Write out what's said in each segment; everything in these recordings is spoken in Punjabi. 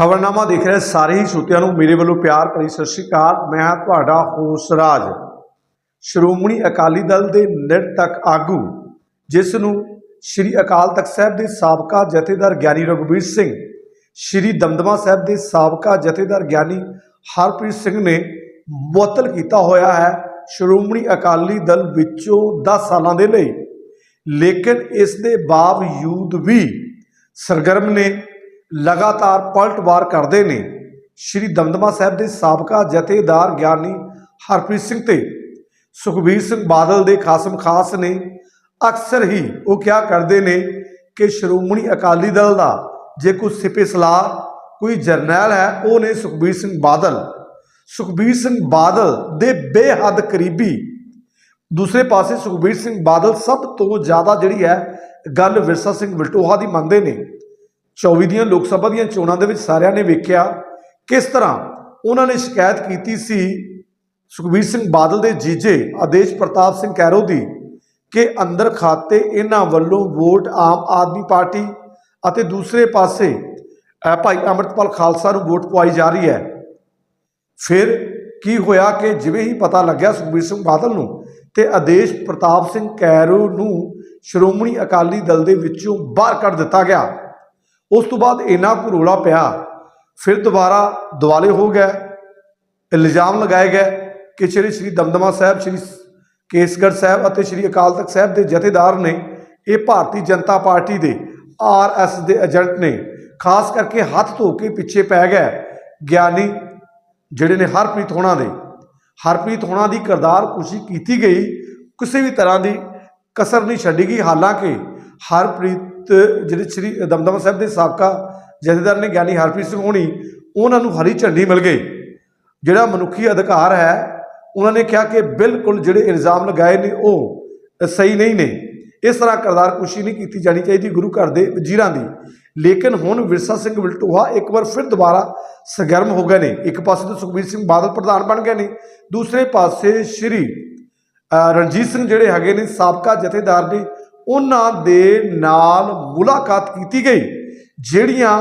ਖਬਰਨਾਮਾ ਦੇਖ ਰਹੇ ਸਾਰੇ ਹੀ ਸਰੋਤਿਆਂ ਨੂੰ ਮੇਰੇ ਵੱਲੋਂ ਪਿਆਰ ਭਰੀ ਸਤਿ ਸ਼੍ਰੀ ਅਕਾਲ। ਮੈਂ ਹਾਂ ਤੁਹਾਡਾ ਹੋਸ਼ ਰਾਜ ਸ਼੍ਰੋਮਣੀ ਅਕਾਲੀ ਦਲ ਦੇ ਨਿਰਤਕ ਆਗੂ, ਜਿਸ ਨੂੰ ਸ਼੍ਰੀ ਅਕਾਲ ਤਖਤ ਸਾਹਿਬ ਦੇ ਸਾਬਕਾ ਜਥੇਦਾਰ ਗਿਆਨੀ ਰਘੁਬੀਰ ਸਿੰਘ, ਸ਼੍ਰੀ ਦਮਦਮਾ ਸਾਹਿਬ ਦੇ ਸਾਬਕਾ ਜਥੇਦਾਰ ਗਿਆਨੀ ਹਰਪ੍ਰੀਤ ਸਿੰਘ ਨੇ ਮੁਅੱਤਲ ਕੀਤਾ ਹੋਇਆ ਹੈ। ਸ਼੍ਰੋਮਣੀ ਅਕਾਲੀ ਦਲ ਵਿੱਚੋਂ 10 ਸਾਲਾਂ ਦੇ ਲਈ। ਲੇਕਿਨ ਇਸ ਦੇ ਬਾਵਜੂਦ ਵੀ ਸਰਗਰਮ ਨੇ ਲਗਾਤਾਰ ਪਲਟਵਾਰ ਕਰਦੇ ਨੇ। ਸ਼੍ਰੀ ਦਮਦਮਾ ਸਾਹਿਬ ਦੇ ਸਾਬਕਾ ਜਥੇਦਾਰ ਗਿਆਨੀ ਹਰਪ੍ਰੀਤ ਸਿੰਘ ਤੇ ਸੁਖਬੀਰ ਸਿੰਘ ਬਾਦਲ ਦੇ ਖਾਸਮ ਖਾਸ ਨੇ। ਅਕਸਰ ਹੀ ਉਹ ਕਿਹਾ ਕਰਦੇ ਨੇ ਕਿ ਸ਼੍ਰੋਮਣੀ ਅਕਾਲੀ ਦਲ ਦਾ ਜੇ ਕੋਈ ਸਿਪੇ ਸਲਾਹ, ਕੋਈ ਜਰਨੈਲ ਹੈ, ਉਹ ਨੇ ਸੁਖਬੀਰ ਸਿੰਘ ਬਾਦਲ। ਸੁਖਬੀਰ ਸਿੰਘ ਬਾਦਲ ਦੇ ਬੇਹੱਦ ਕਰੀਬੀ। ਦੂਸਰੇ ਪਾਸੇ ਸੁਖਬੀਰ ਸਿੰਘ ਬਾਦਲ ਸਭ ਤੋਂ ਜ਼ਿਆਦਾ ਜਿਹੜੀ ਹੈ, ਗੱਲ ਵਿਰਸਾ ਸਿੰਘ ਵਲਟੋਹਾ ਦੀ ਮੰਨਦੇ ਨੇ। 24 ਦੀਆਂ ਲੋਕ ਸਭਾ ਦੀਆਂ ਚੋਣਾਂ ਦੇ ਵਿੱਚ ਸਾਰਿਆਂ ਨੇ ਵੇਖਿਆ ਕਿਸ ਤਰ੍ਹਾਂ ਉਹਨਾਂ ਨੇ ਸ਼ਿਕਾਇਤ ਕੀਤੀ ਸੀ ਸੁਖਬੀਰ ਸਿੰਘ ਬਾਦਲ ਦੇ ਜੀਜੇ ਆਦੇਸ਼ ਪ੍ਰਤਾਪ ਸਿੰਘ ਕੈਰੋ ਦੀ ਕਿ ਅੰਦਰ ਖਾਤੇ ਇਹਨਾਂ ਵੱਲੋਂ ਵੋਟ ਆਮ ਆਦਮੀ ਪਾਰਟੀ ਅਤੇ ਦੂਸਰੇ ਪਾਸੇ ਭਾਈ ਅੰਮ੍ਰਿਤਪਾਲ ਖਾਲਸਾ ਨੂੰ ਵੋਟ ਪਵਾਈ ਜਾ ਰਹੀ ਹੈ। ਫਿਰ ਕੀ ਹੋਇਆ ਕਿ ਜਿਵੇਂ ਹੀ ਪਤਾ ਲੱਗਿਆ ਸੁਖਬੀਰ ਸਿੰਘ ਬਾਦਲ ਨੂੰ ਤੇ ਆਦੇਸ਼ ਪ੍ਰਤਾਪ ਸਿੰਘ ਕੈਰੋ ਨੂੰ ਸ਼੍ਰੋਮਣੀ ਅਕਾਲੀ ਦਲ ਦੇ ਵਿੱਚੋਂ ਬਾਹਰ ਕੱਢ ਦਿੱਤਾ ਗਿਆ। ਉਸ ਤੋਂ ਬਾਅਦ ਇੰਨਾ ਕੁ ਰੌਲਾ ਪਿਆ, ਫਿਰ ਦੁਬਾਰਾ ਦੁਆਲੇ ਹੋ ਗਏ ਇਲਜ਼ਾਮ ਲਗਾਏ ਗਏ ਕਿ ਸ਼੍ਰੀ ਸ਼੍ਰੀ ਦਮਦਮਾ ਸਾਹਿਬ, ਸ਼੍ਰੀ ਕੇਸਗੜ੍ਹ ਸਾਹਿਬ ਅਤੇ ਸ਼੍ਰੀ ਅਕਾਲ ਤਖਤ ਸਾਹਿਬ ਦੇ ਜਥੇਦਾਰ ਨੇ ਇਹ ਭਾਰਤੀ ਜਨਤਾ ਪਾਰਟੀ ਦੇ ਆਰਐਸ ਦੇ ਏਜੰਟ ਨੇ ਖਾਸ ਕਰਕੇ ਹੱਥ ਧੋ ਕੇ ਪਿੱਛੇ ਪੈ ਗਏ ਗਿਆਨੀ ਜਿਹੜੇ ਨੇ ਹਰਪ੍ਰੀਤ ਹੋਣਾ ਦੇ। ਹਰਪ੍ਰੀਤ ਹੋਣਾ ਦੀ ਕਰਦਾਰ ਕੁਸ਼ੀ ਕੀਤੀ ਗਈ, ਕਿਸੇ ਵੀ ਤਰ੍ਹਾਂ ਦੀ ਕਸਰ ਨਹੀਂ ਛੱਡੀ ਗਈ, ਹਾਲਾਂਕਿ ਹਰਪ੍ਰੀਤ, ਜਿਹੜੇ ਸ੍ਰੀ ਦਮਦਮਾ ਸਾਹਿਬ ਦੇ ਸਾਬਕਾ ਜਥੇਦਾਰ ਨੇ ਗਿਆਨੀ ਹਰਪ੍ਰੀਤ ਸਿੰਘ ਹੋਣੀ, ਉਹਨਾਂ ਨੂੰ ਹਰੀ ਝੰਡੀ ਮਿਲ ਗਈ। ਜਿਹੜਾ ਮਨੁੱਖੀ ਅਧਿਕਾਰ ਹੈ, ਉਹਨਾਂ ਨੇ ਕਿਹਾ ਕਿ ਬਿਲਕੁਲ ਜਿਹੜੇ ਇਲਜ਼ਾਮ ਲਗਾਏ ਨੇ, ਉਹ ਸਹੀ ਨਹੀਂ ਨੇ। ਇਸ ਤਰ੍ਹਾਂ ਕਰਦਾਰ ਕੁਸ਼ੀ ਨਹੀਂ ਕੀਤੀ ਜਾਣੀ ਚਾਹੀਦੀ ਗੁਰੂ ਘਰ ਦੇ ਵਜ਼ੀਰਾਂ ਦੀ। ਲੇਕਿਨ ਹੁਣ ਵਿਰਸਾ ਸਿੰਘ ਵਿਲਟੋਹਾ ਇੱਕ ਵਾਰ ਫਿਰ ਦੁਬਾਰਾ ਸਰਗਰਮ ਹੋ ਗਏ ਨੇ। ਇੱਕ ਪਾਸੇ ਤੋਂ ਸੁਖਬੀਰ ਸਿੰਘ ਬਾਦਲ ਪ੍ਰਧਾਨ ਬਣ ਗਏ ਨੇ, ਦੂਸਰੇ ਪਾਸੇ ਸ਼੍ਰੀ ਰਣਜੀਤ ਸਿੰਘ ਜਿਹੜੇ ਹੈਗੇ ਨੇ, ਸਾਬਕਾ ਜਥੇਦਾਰ ਨੇ ਉਹਨਾਂ ਦੇ ਨਾਲ ਮੁਲਾਕਾਤ ਕੀਤੀ ਗਈ, ਜਿਹੜੀਆਂ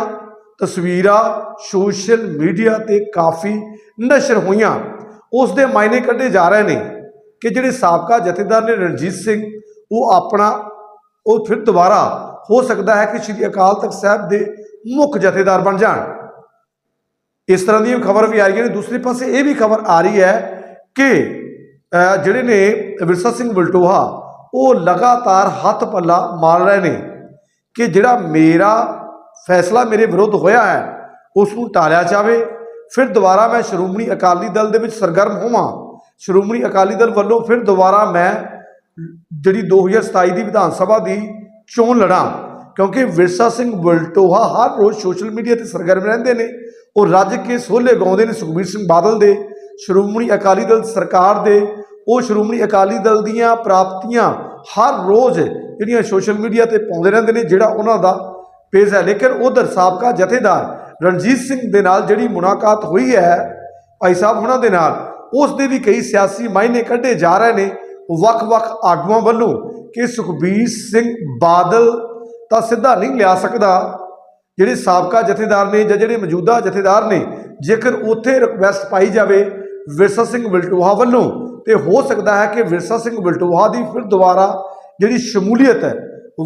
ਤਸਵੀਰਾਂ ਸੋਸ਼ਲ ਮੀਡੀਆ ਤੇ ਕਾਫੀ ਨਸ਼ਰ ਹੋਈਆਂ। ਉਸ ਦੇ ਮਾਇਨੇ ਕੱਢੇ ਜਾ ਰਹੇ ਨੇ ਕਿ ਜਿਹੜੇ ਸਾਬਕਾ ਜਥੇਦਾਰ ਨੇ ਰਣਜੀਤ ਸਿੰਘ, ਉਹ ਆਪਣਾ, ਉਹ ਫਿਰ ਦੁਬਾਰਾ ਹੋ ਸਕਦਾ ਹੈ ਕਿ ਸ਼੍ਰੀ ਅਕਾਲ ਤਖਤ ਸਾਹਿਬ ਦੇ ਮੁੱਖ ਜਥੇਦਾਰ ਬਣ ਜਾਣ। ਇਸ ਤਰ੍ਹਾਂ ਦੀ ਖਬਰ ਵੀ ਆ ਰਹੀ ਹੈ ਦੂਸਰੇ ਪਾਸੇ ਇਹ ਵੀ ਖਬਰ ਆ ਰਹੀ ਹੈ ਕਿ ਜਿਹੜੇ ਨੇ ਵਿਰਸਾ ਸਿੰਘ ਵਲਟੋਹਾ ਉਹ ਲਗਾਤਾਰ ਹੱਥ ਪੱਲਾ ਮਾਰ ਰਹੇ ਨੇ ਕਿ ਜਿਹੜਾ ਮੇਰਾ ਫੈਸਲਾ ਮੇਰੇ ਵਿਰੁੱਧ ਹੋਇਆ ਹੈ, ਉਸ ਨੂੰ ਟਾਲਿਆ ਜਾਵੇ। ਫਿਰ ਦੁਬਾਰਾ ਮੈਂ ਸ਼੍ਰੋਮਣੀ ਅਕਾਲੀ ਦਲ ਦੇ ਵਿੱਚ ਸਰਗਰਮ ਹੋਵਾਂ। ਸ਼੍ਰੋਮਣੀ ਅਕਾਲੀ ਦਲ ਵੱਲੋਂ ਫਿਰ ਦੁਬਾਰਾ ਮੈਂ ਜਿਹੜੀ 2027 ਦੀ ਵਿਧਾਨ ਸਭਾ ਦੀ ਚੋਣ ਲੜਾਂ, ਕਿਉਂਕਿ ਵਿਰਸਾ ਸਿੰਘ ਬਲਟੋਹਾ ਹਰ ਰੋਜ਼ ਸੋਸ਼ਲ ਮੀਡੀਆ ਤੇ ਸਰਗਰਮ ਰਹਿੰਦੇ ਨੇ। ਉਹ ਰੱਜ ਕੇ ਸੋਲੇ ਗਾਉਂਦੇ ਨੇ ਸੁਖਬੀਰ ਸਿੰਘ ਬਾਦਲ ਦੇ। ਸ਼੍ਰੋਮਣੀ ਅਕਾਲੀ ਦਲ ਸਰਕਾਰ ਦੇ ਉਹ ਸ਼੍ਰੋਮਣੀ ਅਕਾਲੀ ਦਲ ਦੀਆਂ ਪ੍ਰਾਪਤੀਆਂ ਹਰ ਰੋਜ਼ ਜਿਹੜੀਆਂ ਸੋਸ਼ਲ ਮੀਡੀਆ ਤੇ ਪਾਉਂਦੇ ਰਹਿੰਦੇ ਨੇ, ਜਿਹੜਾ ਉਹਨਾਂ ਦਾ ਪੇਜ ਹੈ। ਲੇਕਿਨ ਉਧਰ ਸਾਬਕਾ ਜਥੇਦਾਰ ਰਣਜੀਤ ਸਿੰਘ ਦੇ ਨਾਲ ਜਿਹੜੀ ਮੁਲਾਕਾਤ ਹੋਈ ਹੈ, ਭਾਈ ਸਾਹਿਬ ਉਹਨਾਂ ਦੇ ਨਾਲ, ਉਸ ਦੇ ਵੀ ਕਈ ਸਿਆਸੀ ਮਾਇਨੇ ਕੱਢੇ ਜਾ ਰਹੇ ਨੇ ਵੱਖ-ਵੱਖ ਆਗੂਆਂ ਵੱਲੋਂ ਕਿ ਸੁਖਬੀਰ ਸਿੰਘ ਬਾਦਲ ਤਾਂ ਸਿੱਧਾ ਨਹੀਂ ਲਿਆ ਸਕਦਾ। ਜਿਹੜੇ ਸਾਬਕਾ ਜਥੇਦਾਰ ਨੇ ਜਾਂ ਜਿਹੜੇ ਮੌਜੂਦਾ ਜਥੇਦਾਰ ਨੇ, ਜੇਕਰ ਉੱਥੇ ਰਿਕਵੈਸਟ ਪਾਈ ਜਾਵੇ, ਵਿਰਸਾ ਸਿੰਘ ਵਿਲਟੋਹਾ ਵੱਲੋਂ ਤੇ ਹੋ ਸਕਦਾ ਹੈ ਕਿ ਵਿਰਸਾ ਸਿੰਘ ਵਲਟੋਹਾ ਦੀ ਫਿਰ ਦੁਬਾਰਾ ਜਿਹੜੀ ਸ਼ਮੂਲੀਅਤ ਹੈ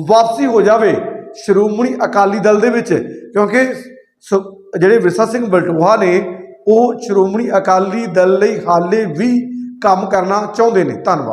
ਵਾਪਸੀ ਹੋ ਜਾਵੇ ਸ਼੍ਰੋਮਣੀ ਅਕਾਲੀ ਦਲ ਦੇ ਵਿੱਚ, ਕਿਉਂਕਿ ਸ- ਜਿਹੜੇ ਵਿਰਸਾ ਸਿੰਘ ਵਲਟੋਹਾ ਨੇ, ਉਹ ਸ਼੍ਰੋਮਣੀ ਅਕਾਲੀ ਦਲ ਲਈ ਹਾਲੇ ਵੀ ਕੰਮ ਕਰਨਾ ਚਾਹੁੰਦੇ ਨੇ। ਧੰਨਵਾਦ।